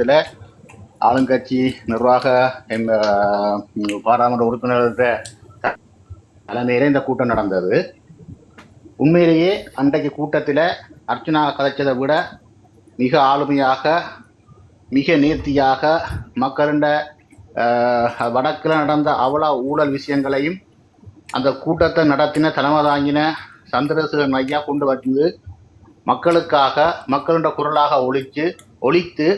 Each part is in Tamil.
கூட்டத்தில் ஆளுங்கட்சி நிர்வாக எம், பாராளுமன்ற உறுப்பினர்கள தலைமையில இந்த கூட்டம் நடந்தது. உண்மையிலேயே அன்றைக்கு கூட்டத்தில் அர்ச்சனா கதைச்சதை விட மிக ஆளுமையாக மிக நேர்த்தியாக மக்களிட வடக்கில் நடந்த அவ்வளோ ஊழல் விஷயங்களையும் அந்த கூட்டத்தை நடத்தின தலைமை தாங்கின சந்திரசேகரன் ஐயா கொண்டு வந்து மக்களுக்காக மக்களுடைய குரலாக ஒழித்து ஒழித்து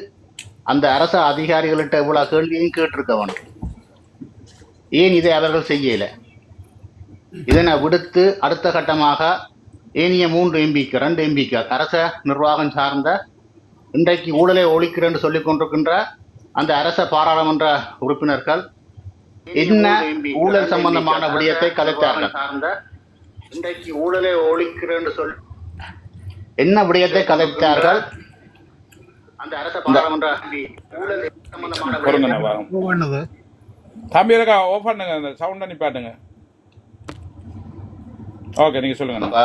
அந்த அரசு அதிகாரிகள்கிட்ட இவ்வளவு கேள்வியும் கேட்டிருக்கவன் ஏன் இதை அவர்கள் செய்யல? இதனை விடுத்து அடுத்த கட்டமாக ஏனிய மூன்று எம்பிக்கள் ரெண்டு எம்பிக்கள் அரச நிர்வாகம் சார்ந்த இன்றைக்கு ஊழலை ஒழிக்கிறேன் சொல்லிக் கொண்டிருக்கின்ற அந்த அரச பாராளுமன்ற உறுப்பினர்கள் என்ன ஊழல் சம்பந்தமான விடயத்தை கலைத்தார்கள். சார்ந்த இன்றைக்கு ஊழலை ஒழிக்கிறேன் சொல் என்ன விடயத்தை கலைத்தார்கள்? அந்த அரச பாராளுமன்ற சம்பந்தமான தம்பி இருக்கா? பண்ணுங்க. அந்த சவுண்டை ஓகே நீங்க சொல்லுங்க.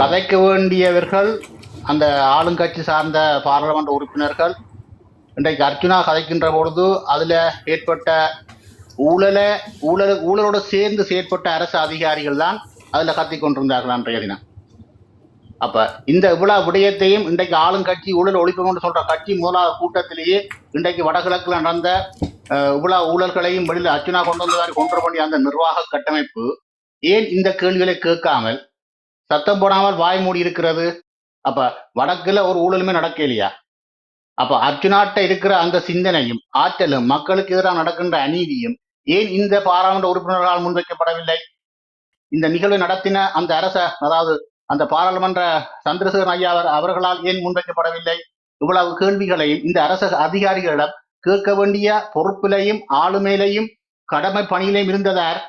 கதைக்க வேண்டியவர்கள் அந்த ஆளுங்கட்சி சார்ந்த பாராளுமன்ற உறுப்பினர்கள் இன்றைக்கு அர்ச்சுனா கதைக்கின்ற பொழுது அதுல ஏற்பட்ட ஊழலை ஊழல் ஊழலோடு சேர்ந்து செயற்பட்ட அரசு அதிகாரிகள் தான் அதுல கத்திக் கொண்டிருந்தார்கள் அன்றைய தினம். அப்ப இந்த இவ்வளவு விடயத்தையும் இன்றைக்கு ஆளுங்கட்சி ஊழல் ஒழிப்புன்னு சொல்ற கட்சி முதலாவது கூட்டத்திலேயே இன்றைக்கு வடகிழக்கில் நடந்த அஹ், இவ்வளவு ஊழல்களையும் வெளியில் அர்ச்சுனா கொண்டு வந்ததாக கொண்டு பண்ணி அந்த நிர்வாக கட்டமைப்பு ஏன் இந்த கேள்விகளை கேட்காமல் சத்தம் போடாமல் வாய் மூடி இருக்கிறது? அப்ப வடக்குல ஒரு ஊழலுமே நடக்க இல்லையா? அப்ப அர்ஜுனாட்ட இருக்கிற அந்த சிந்தனையும் ஆற்றலும் மக்களுக்கு எதிராக நடக்கின்ற அநீதியும் ஏன் இந்த பாராளுமன்ற உறுப்பினர்களால் முன்வைக்கப்படவில்லை? இந்த நிகழ்வு நடத்தின அந்த அரச அதாவது அந்த பாராளுமன்ற சந்திரசேகரன் ஐயா அவர் அவர்களால் ஏன் முன்வைக்கப்படவில்லை? இவ்வளவு கேள்விகளையும் இந்த அரச அதிகாரிகளிடம் கேட்க வேண்டிய பொறுப்பிலையும் ஆளுமையிலையும் கடமை பணியிலையும் இருந்ததார்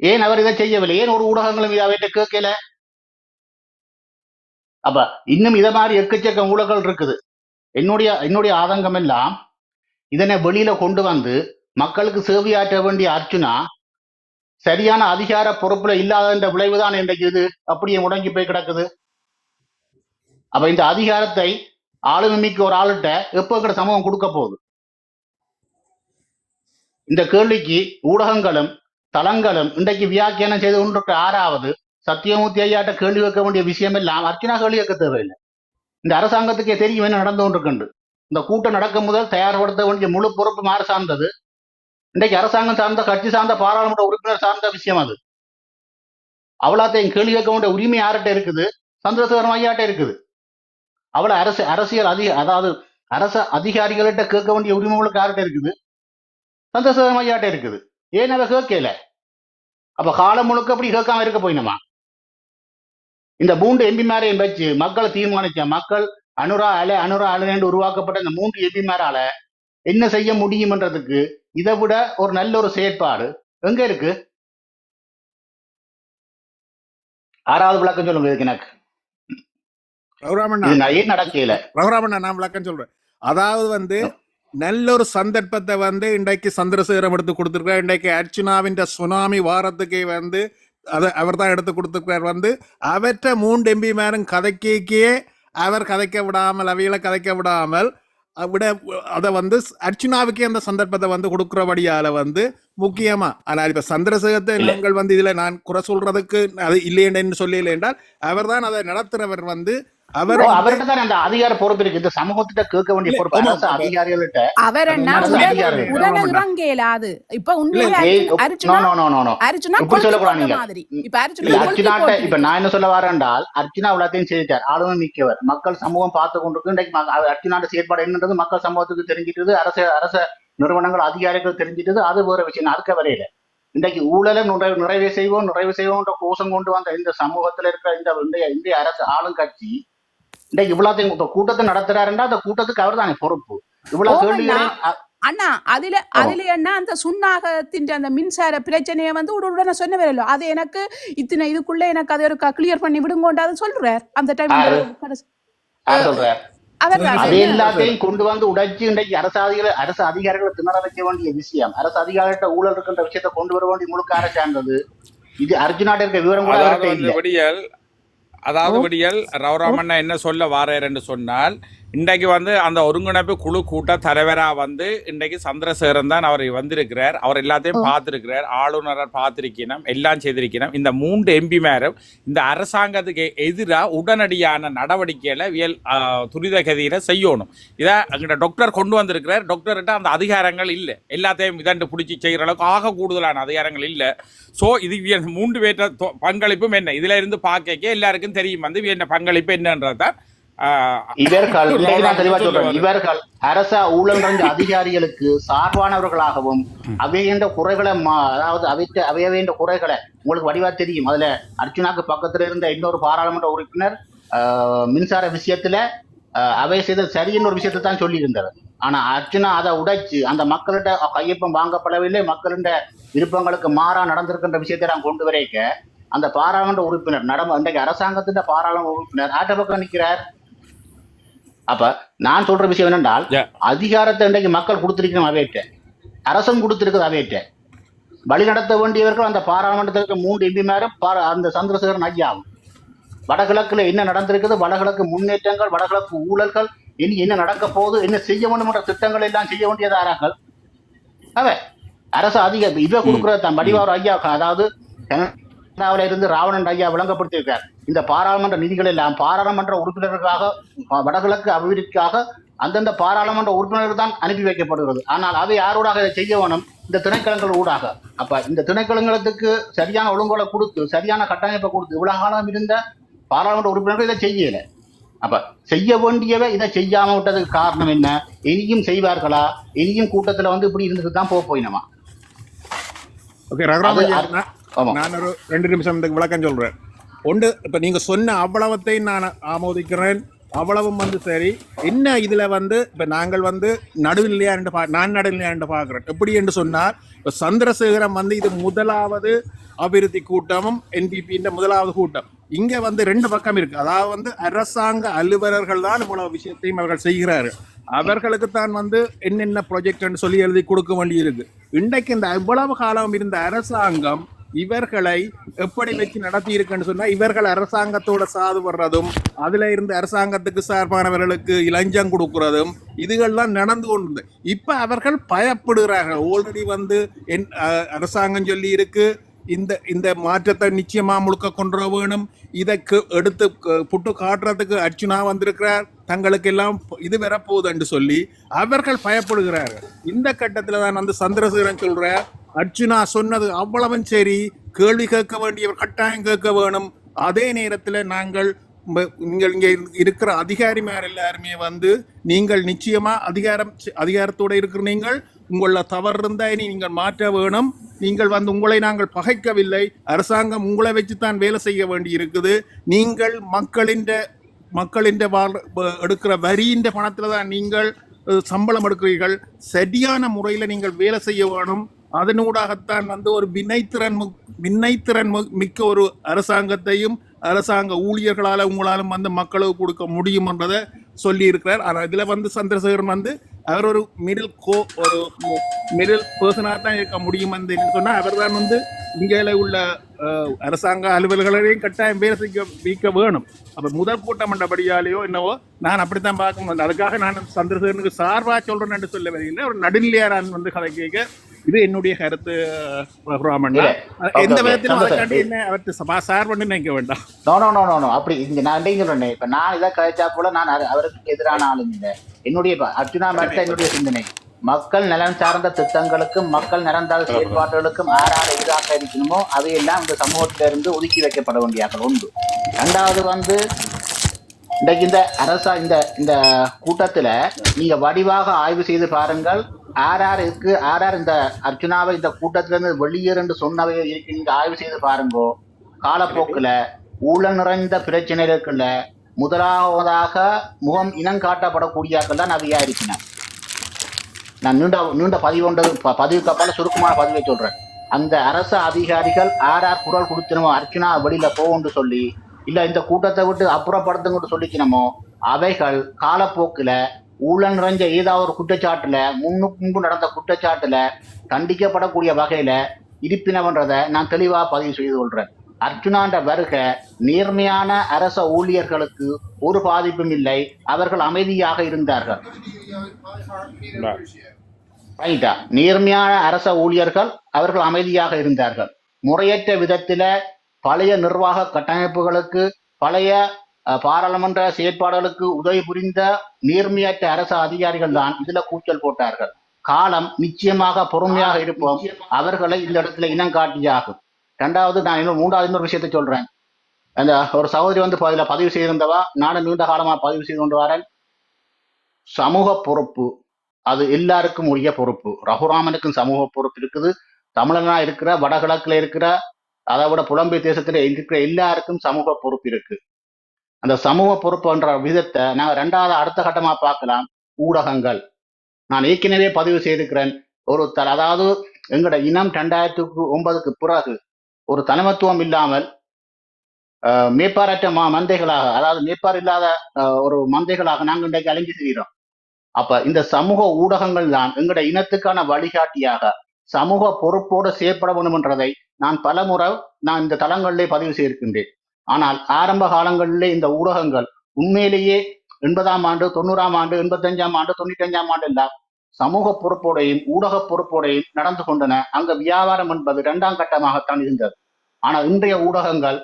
ஏன் அவர் இதை செய்யவில்லை? ஏன் ஒரு ஊடகங்களும் அவர்கிட்ட கேட்கல? அப்ப இன்னும் இதை மாதிரி எக்கச்சக்க ஊழல்கள் இருக்குது. என்னுடைய என்னுடைய ஆதங்கம் எல்லாம் இதனை வெளியில கொண்டு வந்து மக்களுக்கு சேவையாற்ற வேண்டிய அர்ச்சுனா சரியான அதிகார பொறுப்புல இல்லாத விளைவுதான் இன்றைக்கு இது. அப்படியே முடங்கி போய் கிடக்குது. அப்ப இந்த அதிகாரத்தை ஆளுமை மிக்க ஒரு ஆளுகிட்ட எப்போ இருக்கிற சமூகம் கொடுக்க போகுது? இந்த கேள்விக்கு ஊடகங்களும் தளங்களும் இன்றைக்கு வியாக்கியானம் செய்து கொண்டிருக்க ஆறாவது சத்தியமூர்த்தி ஐயாட்ட கேள்வி வைக்க வேண்டிய விஷயம் எல்லாம் அர்ச்சனா கேள்வி வைக்க தேவையில்லை. இந்த அரசாங்கத்துக்கே தெரியும் என்ன நடந்து கொண்டிருக்கின்ற இந்த கூட்டம் நடக்கும் முதல் தயார்படுத்த வேண்டிய முழு பொறுப்பு மாறு சார்ந்தது. இன்றைக்கு அரசாங்கம் சார்ந்த கட்சி சார்ந்த பாராளுமன்ற உறுப்பினர் சார்ந்த விஷயம் அது. அவ்வளோத்தையும் கேள்வி கேட்க வேண்டிய உரிமை யார்கிட்ட இருக்குது? சந்திரசேகரம் ஐயாட்ட இருக்குது. அவ்வளவு அரசு அரசியல் அதிக அதாவது அரச அதிகாரிகள்கிட்ட கேட்க வேண்டிய உரிமை உங்களுக்கு யார்கிட்ட இருக்குது? சந்திரசேகரம் ஐயாட்ட இருக்குது. ஏன் அதை கேட்கல? அப்ப காலம் முழுக்க அப்படி கேட்காம இருக்க போயினமா? இந்த மூன்று எம்பிமாரையும் வச்சு மக்களை தீர்மானிச்ச மக்கள் அனுரா அலை அனுரா அலை உருவாக்கப்பட்ட இந்த மூன்று எம்பிமாரால என்ன செய்ய முடியும்ன்றதுக்கு இதை விட ஒரு நல்ல ஒரு செயற்பாடு. எங்க இருக்கு? ஆறாவது விளக்கம் சொல்லுங்க இதுக்கு எனக்கு ரகுராமண்ணா. நான் ஏன் நடக்கல ரகுராமண்ணா நான் விளக்கம் சொல்றேன். அதாவது வந்து நல்ல ஒரு சந்தர்ப்பத்தை வந்து இன்றைக்கு சந்திரசேகரம் எடுத்து கொடுத்துருக்கார் இன்றைக்கு அர்ச்சுனாவின் சுனாமி வாரத்துக்கு வந்து அதை அவர் தான் எடுத்து கொடுத்துருக்கார் வந்து அவற்றை மூன்று எம்பி மேரும் கதைக்கே அவர் கதைக்க விடாமல் அவைகளை கதைக்க விடாமல் விட அதை வந்து அர்ச்சுனாவுக்கே அந்த சந்தர்ப்பத்தை வந்து கொடுக்குறபடியால வந்து முக்கியமா ஆனால் இப்ப சந்திரசேகரத்தை இல்ல. நீங்கள் வந்து இதுல நான் குறை சொல்றதுக்கு அது இல்லையென்று சொல்லல என்றால் அவர்தான் அதை நடத்துறவர் வந்து அவர் அவர்கிட்ட தான் அந்த அதிகார பொறுப்பு இருக்கு இந்த சமூகத்திட்ட கேட்க வேண்டிய பொறுப்பு அரசு அதிகாரிகள்கிட்ட. அவர் என்ன உடனே. இறங்க இயலாது இப்ப உண்மையில Arjuna- no Arjuna no no no Arjuna இப்படி கொளுத்தி சொல்லக்கூடாது போட்ட நீங்க. இப்ப அர்ஜுனா அர்ச்சுனாட்ட இப்ப நான் என்ன சொல்ல வரேன்டால் அர்ச்சுனா எல்லாத்தையும் செய்தார் ஆளுமை மிக்கவர். மக்கள் சமூகம் பார்த்து கொண்டிருக்கு. இன்றைக்கு அர்ச்சுனாட்ட செயற்பாடு என்னன்றது மக்கள் சமூகத்துக்கு தெரிஞ்சிட்டது அரசு அரச நிறுவனங்கள் அதிகாரிகள் தெரிஞ்சிட்டது அது வேற விஷயம். அதுக்க வரையில. இன்றைக்கு ஊழலை நிறைவு நிறைவு செய்வோம் நிறைவு செய்வோம்ன்ற கோஷம் கொண்டு வந்த இந்த சமூகத்துல இருக்கிற இந்த இந்திய இந்திய அரசு ஆளுங்கட்சி இவ்வளோத்தையும் இப்ப கூட்டத்தை நடத்துறாருன்னா அந்த கூட்டத்துக்கு அவர் தானே பொறுப்பு. இவ்வளவு ஓமண்ணா. கேள்விகளை அ- அண்ணா அதுல அதுல என்ன அந்த சுண்ணாகத்தின் அந்த மின்சார பிரச்சனையை வந்து உடனே சொன்ன வரல அது எனக்கு இத்தனை இதுக்குள்ள எனக்கு அதை ஒரு கிளியர் பண்ணி விடுங்கோண்டாது சொல்றார். அந்த டைம் அது. எல்லாத்தையும் கொண்டு வந்து உடைச்சு இன்றைக்கு அரசு அதிகாரி அரசு அதிகாரிகளை திணற வைக்க வேண்டிய விஷயம். அரசு அதிகாரிகிட்ட ஊழல் இருக்கின்ற விஷயத்தை கொண்டு வர வேண்டிய முழுக்க அரசாண்டது இது அர்ஜுனாட்ட இருக்க விவரம் கூட அதாவது அவர்கிட்ட வந்து இல்ல விடியல் அதாவது விடியல் ரவுராமண்ணா என்ன சொல்ல வாரேர் என்று சொன்னால் இன்றைக்கு வந்து அந்த ஒருங்கிணைப்பு குழு கூட்ட தலைவரா வந்து இன்றைக்கு சந்திரசேகரன் தான் அவர் வந்திருக்கிறார். அவர் எல்லாத்தையும் பார்த்திருக்கிறார். ஆளுநரை பார்த்திருக்கணும் எல்லாம் செய்திருக்கணும். இந்த மூன்று எம்பி மேரும் இந்த அரசாங்கத்துக்கு எதிராக உடனடியான நடவடிக்கைகளை வியல் துரித கதியில செய்யணும். இதை அங்கிட்ட டாக்டர் கொண்டு வந்திருக்கிறார். டாக்டர்கிட்ட அந்த அதிகாரங்கள் இல்லை. எல்லாத்தையும் இதண்டு பிடிச்சி செய்கிற அளவுக்கு ஆக கூடுதலான அதிகாரங்கள் இல்லை. ஸோ இது மூன்று பேற்ற தொ- பங்களிப்பும் என்ன? இதுல இருந்து பார்க்க எல்லாருக்கும் தெரியும் வந்து என்ன பங்களிப்பு என்னன்றது தான் இவர்கள் தெளிவா சொல்றேன். இவர்கள் அரச ஊழல் நிறைந்த அதிகாரிகளுக்கு சார்பானவர்களாகவும் அவைகின்ற குறைகளை அதாவது அவைத்த அவையவேண்ட குறைகளை உங்களுக்கு வடிவா தெரியும். அதுல அர்ச்சுனாக்கு பக்கத்துல இருந்த இன்னொரு பாராளுமன்ற உறுப்பினர் மின்சார விஷயத்துல அவை செய்தது சரின்னு ஒரு விஷயத்தை தான் சொல்லி இருந்தவர் ஆனா அர்ச்சுனா அதை உடைச்சு அந்த மக்கள்கிட்ட கையொப்பம் வாங்கப்படவில்லை மக்களிட விருப்பங்களுக்கு மாறா நடந்திருக்கின்ற விஷயத்தை நான் கொண்டு வரைக்க அந்த பாராளுமன்ற உறுப்பினர் நடம இன்றைக்கு அரசாங்கத்தின் பாராளுமன்ற உறுப்பினர் ஆட்ட பக்கம் நிற்கிறார். அப்ப நான் சொல்ற விஷயம் என்னென்றால். அதிகாரத்தை இன்றைக்கு மக்கள் கொடுத்திருக்கணும் அவையிட்ட அரசும் கொடுத்திருக்குது அவையிட்ட வழி நடத்த வேண்டியவர்கள் அந்த பாராளுமன்றத்திற்கு மூன்று எம்பிமாரும் அந்த சந்திரசேகரன் ஐயாவும் வடகிழக்குல என்ன நடந்திருக்குது? வடகிழக்கு முன்னேற்றங்கள் வடகிழக்கு ஊழல்கள் இனி என்ன நடக்க போகுது? என்ன செய்ய வேண்டும் என்ற திட்டங்கள் எல்லாம் செய்ய வேண்டியது அவ. அரசு அதிக இவ கொடுக்குற தன். வடிவார் ஐயா அதாவது கனடாவில இருந்து ராவணன் ஐயா விளங்கப்படுத்தியிருக்கார். இந்த பாராளுமன்ற நிதிகள் எல்லாம் பாராளுமன்ற உறுப்பினர்களுக்காக வடகிழக்கு அபிவிருத்திக்காக அந்தந்த பாராளுமன்ற உறுப்பினர்கள் தான் அனுப்பி வைக்கப்படுகிறது. ஆனால் அவை யாரோடாக இதை செய்ய வேணும்? இந்த திணைக்களங்கள் ஊடாக. அப்ப இந்த திணைக்களங்களுக்கு சரியான ஒழுங்குகளை கொடுத்து சரியான கட்டமைப்பை கொடுத்து இவ்வளவு காலம் இருந்த பாராளுமன்ற உறுப்பினர்கள் இதை செய்யல. அப்ப செய்ய வேண்டியவை இதை செய்யாம விட்டதுக்கு காரணம் என்ன? இனியும் செய்வார்களா? இனியும் கூட்டத்துல வந்து இப்படி இருந்துட்டு தான் போக போயினமா? ஓகே ரகுராமன் அது- நான் ஒரு ரெண்டு நிமிஷம் விளக்கம் சொல்றேன். ஒன்று இப்போ நீங்கள் சொன்ன அவ்வளவத்தையும் நான் ஆமோதிக்கிறேன். அவ்வளவும் வந்து சரி. என்ன இதில் வந்து இப்போ நாங்கள் வந்து நடுநிலையா என்று பா நான் நடுநிலையா என்று பார்க்குறேன். எப்படி என்று சொன்னால் இப்போ சந்திரசேகரம் வந்து இது முதலாவது அபிவிருத்தி கூட்டமும் என்பிபின்ற முதலாவது கூட்டம். இங்கே வந்து ரெண்டு பக்கம் இருக்குது அதாவது வந்து அரசாங்க அலுவலர்கள் தான் இவ்வளவு விஷயத்தையும் அவர்கள் செய்கிறார்கள் அவர்களுக்கு தான் வந்து என்னென்ன ப்ரொஜெக்ட்னு சொல்லி எழுதி கொடுக்க வேண்டியிருக்கு. இன்றைக்கு இந்த இவ்வளவு காலம் இருந்த அரசாங்கம் இவர்களை எப்படி வச்சு நடத்தி இருக்குன்னு சொன்னா இவர்கள் அரசாங்கத்தோட சாது வர்றதும் அதுல இருந்து அரசாங்கத்துக்கு சார்பானவர்களுக்கு இலஞ்சம் கொடுக்கறதும் இதுகள்லாம் நடந்து கொண்டு இப்ப அவர்கள் பயப்படுகிறார்கள். ஆல்ரெடி வந்து என் அரசாங்கம் சொல்லி இருக்கு இந்த இந்த மாற்றத்தை நிச்சயமா முழுக்க கொண்டு வர வேணும். இதை எடுத்து புட்டு காட்டுறதுக்கு அர்ச்சுனா வந்திருக்கிறார். தங்களுக்கு எல்லாம் இது வரப்போகுது என்று சொல்லி அவர்கள் பயப்படுகிறார்கள். இந்த கட்டத்தில் தான் வந்து சந்திரசேகரன் சொல்ற அர்ச்சுனா சொன்னது அவ்வளவும் சரி. கேள்வி கேட்க வேண்டியவர் கட்டாயம் கேட்க வேணும். அதே நேரத்தில் நாங்கள் நீங்கள் இங்கே இருக்கிற அதிகாரிமார் எல்லாருமே வந்து நீங்கள் நிச்சயமா அதிகாரம் அதிகாரத்தோடு இருக்கிற நீங்கள் உங்கள தவறு இருந்தா இனி நீங்கள் மாற்ற வேணும். நீங்கள் வந்து உங்களை நாங்கள் பகைக்கவில்லை. அரசாங்கம் உங்களை வச்சு தான் வேலை செய்ய வேண்டி இருக்குது நீங்கள் மக்களின் மக்களின் வாழ் எடுக்கிற வரியின் பணத்தில் தான் நீங்கள் சம்பளம் எடுக்கிறீர்கள். சரியான முறையில் நீங்கள் வேலை செய்ய வேணும். அதனூடாகத்தான் வந்து ஒரு வினைத்திறன் மு- வினைத்திறன் மு- மிக்க ஒரு அரசாங்கத்தையும் அரசாங்க ஊழியர்களால் உங்களாலும் வந்து மக்களுக்கு கொடுக்க முடியும் என்றதை சொல்லியிருக்கிறார். ஆனால் இதில் வந்து சந்திரசேகரன் வந்து அவர் ஒரு மிடில் கோ ஒரு மிடில் பர்சனாக தான் இருக்க முடியும் வந்து சொன்னால் அவர் தான் வந்து இங்கே உள்ள அரசாங்க அலுவலர்களையும் கட்டாயம் வேலை செய்ய வைக்க வேணும். அப்போ முதல் கூட்டம் மண்டபடியாலேயோ என்னவோ நான் அப்படித்தான் பார்க்க முடியும். அதுக்காக நான் சந்திரசேகரனுக்கு சார்பாக சொல்கிறேன் என்று சொல்ல வரீங்க ஒரு நடுநிலையாரான் வந்து கதை கேட்க இது என்னுடைய கருத்து இல்ல. எந்த விதத்திலும் சார் பண்ணி நினைக்க வேண்டாம் no no no no no அப்படி இங்க நான் சொல்றேன் இப்ப நான் இதை கழிச்சா போல நான் அவரு- அவருக்கு எதிரான இல்லை என்னுடைய அர்ஜுனா மேட்ட என்னுடைய சிந்தனை மக்கள் நலன் சார்ந்த திட்டங்களுக்கும் மக்கள் நலன்தாள் செயற்பாடுகளுக்கும் ஆறாறு எதிராக இருக்கணுமோ அவையெல்லாம் இந்த சமூகத்திலிருந்து ஒதுக்கி வைக்கப்பட வேண்டியாக்கள் உண்டு ரெண்டாவது வந்து இன்றைக்கு இந்த அரசா இந்த இந்த கூட்டத்துல நீங்க வடிவாக ஆய்வு செய்து பாருங்கள் ஆர்ஆர் இருக்கு. ஆர்ஆர் இந்த அர்ஜுனாவை இந்த கூட்டத்திலிருந்து வெளியேறு சொன்னவை இருக்கு. நீங்க ஆய்வு செய்து பாருங்கோ. காலப்போக்குல ஊழல் நிறைந்த பிரச்சனைகளுக்குள்ள முதலாவதாக முகம் இனம் காட்டப்படக்கூடியாக்கள் தான் அவையா இருக்கிறேன் நான் நீண்ட நீண்ட பதிவு ஒன்று ப- பதிவுக்கு அப்பால சுருக்கமான பதிவை சொல்றேன். அந்த அரசு அதிகாரிகள் ஆர்ஆர் குரல் கொடுத்தனமோ அர்ச்சனா வெளியில போகும்னு சொல்லி இல்ல இந்த கூட்டத்தை விட்டு அப்புறப்படுத்துங்கன்னு சொல்லிக்கணுமோ அவைகள் காலப்போக்கில் ஊழல் நிறைஞ்ச ஏதாவது ஒரு குற்றச்சாட்டில் முன்னுக்கு முன்பு நடந்த குற்றச்சாட்டில் தண்டிக்கப்படக்கூடிய வகையில் இருப்பினவன்றதை நான் தெளிவாக பதிவு செய்து கொள்கிறேன் அர்ஜுனாண்ட வருக நேர்மையான அரச ஊழியர்களுக்கு ஒரு பாதிப்பும் இல்லை அவர்கள் அமைதியாக இருந்தார்கள். ரைட்டா நேர்மையான அரச ஊழியர்கள் அவர்கள் அமைதியாக இருந்தார்கள். முறையற்ற விதத்தில் பழைய நிர்வாக கட்டமைப்புகளுக்கு பழைய பாராளுமன்ற செயற்பாடுகளுக்கு உதவி புரிந்த நேர்மையற்ற அரசு அதிகாரிகள் தான் இதுல கூச்சல் போட்டார்கள். காலம் நிச்சயமாக பொறுமையாக இருப்போம். அவர்களை இந்த இடத்துல இனம் காட்டியாகும் ரெண்டாவது நான் இன்னும் மூன்றாவது இன்னொரு விஷயத்தை சொல்றேன். அந்த ஒரு சகோதரி வந்து இதில் பதிவு செய்திருந்தவா? நானும் நீண்ட காலமாக பதிவு செய்து கொண்டு வரேன். சமூக பொறுப்பு அது எல்லாருக்கும் உரிய பொறுப்பு. ரகுராமனுக்கும் சமூக பொறுப்பு இருக்குது. தமிழனா இருக்கிற வடகிழக்குல இருக்கிற அதை விட புலம்பெயர் தேசத்துல இருக்கிற எல்லாருக்கும் சமூக பொறுப்பு இருக்கு. அந்த சமூக பொறுப்புன்ற விதத்தை நாங்கள் ரெண்டாவது அடுத்த கட்டமா பார்க்கலாம். ஊடகங்கள். நான் ஏற்கனவே பதிவு செய்திருக்கிறேன். ஒரு த அதாவது எங்களோட இனம் ரெண்டாயிரத்துக்கு ஒன்பதுக்கு பிறகு ஒரு தலைமத்துவம் இல்லாமல் மேப்பாரற்ற மா மந்தைகளாக அதாவது மேப்பார் இல்லாத ஒரு மந்தைகளாக நாங்கள் இன்றைக்கு அழிஞ்சு செய்கிறோம் அப்ப இந்த சமூக ஊடகங்கள் தான் எங்களோட இனத்துக்கான வழிகாட்டியாக சமூக பொறுப்போடு செயற்பட வேண்டும் என்றதை நான் பலமுறை நான் இந்த தளங்களிலே பதிவு செய்திருக்கின்றேன். ஆனால் ஆரம்ப காலங்களிலே இந்த ஊடகங்கள் உண்மையிலேயே எண்பதாம் ஆண்டு தொண்ணூறாம் ஆண்டு எண்பத்தஞ்சாம் ஆண்டு தொண்ணூத்தஞ்சாம் ஆண்டு எல்லாம் சமூக பொறுப்போடையும் ஊடக பொறுப்போடையும் நடந்து கொண்டன. அங்கு வியாபாரம் என்பது இரண்டாம் கட்டமாகத்தான் இருந்தது. ஆனால் இன்றைய ஊடகங்கள்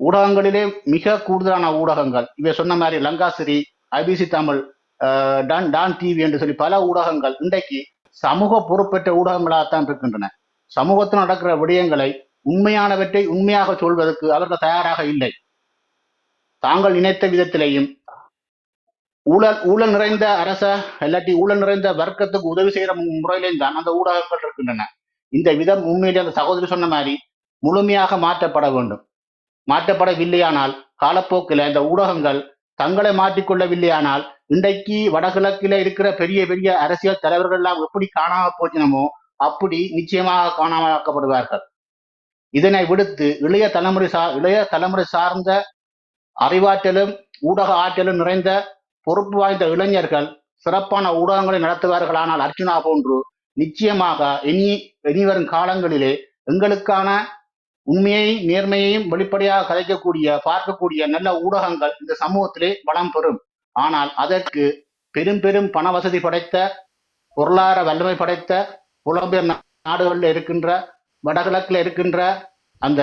ஊடகங்களிலே மிக கூடுதலான ஊடகங்கள் இவை சொன்ன மாதிரி லங்காசிரி ஐபிசி தமிழ் அஹ், டான் டான் டிவி என்று சொல்லி பல ஊடகங்கள் இன்றைக்கு சமூக பொறுப்பேற்ற ஊடகங்களாகத்தான் இருக்கின்றன. சமூகத்தில் நடக்கிற விடயங்களை உண்மையானவற்றை உண்மையாக சொல்வதற்கு அவர்கள் தயாராக இல்லை. தாங்கள் நினைத்த விதத்திலேயும் ஊழல் ஊழல் நிறைந்த அரச இல்லாட்டி ஊழல் நிறைந்த வர்க்கத்துக்கு உதவி செய்கிற முறையிலேயும் தான் அந்த ஊடகங்கள் இருக்கின்றன. இந்த விதம் உண்மையிலே அந்த சகோதரி சொன்ன மாதிரி முழுமையாக மாற்றப்பட வேண்டும். மாற்றப்படவில்லையானால் காலப்போக்கில் இந்த ஊடகங்கள் தங்களை மாற்றிக்கொள்ளவில்லையானால் இன்றைக்கு வடகிழக்கில இருக்கிற பெரிய பெரிய அரசியல் தலைவர்கள் எல்லாம் எப்படி காணாம போச்சினமோ அப்படி நிச்சயமாக காணாமலாக்கப்படுவார்கள் இதனை விடுத்து இளைய தலைமுறை சார் இளைய தலைமுறை சார்ந்த அறிவாற்றலும் ஊடக ஆற்றலும் நிறைந்த பொறுப்பு வாய்ந்த இளைஞர்கள் சிறப்பான ஊடகங்களை நடத்துவார்களானால் அர்ஜுனா போன்று நிச்சயமாக இனி இனிவரும் காலங்களிலே எங்களுக்கான உண்மையை நேர்மையையும் வெளிப்படையாக கதைக்கக்கூடிய பார்க்கக்கூடிய நல்ல ஊடகங்கள் இந்த சமூகத்திலே வளம் பெறும். ஆனால் அதற்கு பெரும் பெரும் பண வசதி படைத்த பொருளாதார வல்லமை படைத்த புலம்பெயர் நாடுகளில் இருக்கின்ற வடகிழக்கில் இருக்கின்ற அந்த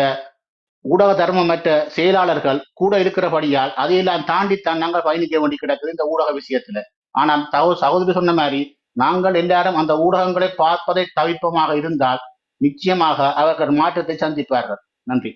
ஊடக தர்மமற்ற செயலாளர்கள் கூட இருக்கிறபடியால் அதையெல்லாம் தாண்டி தான் நாங்கள் பயணிக்க வேண்டி கிடக்குது இந்த ஊடக விஷயத்துல. ஆனால் சகோ சகோதரி சொன்ன மாதிரி நாங்கள் எல்லாரும் அந்த ஊடகங்களை பார்ப்பதை தவிப்பமாக இருந்தால் நிச்சயமாக அவர்கள் மாற்றத்தை சந்திப்பார்கள். நன்றி.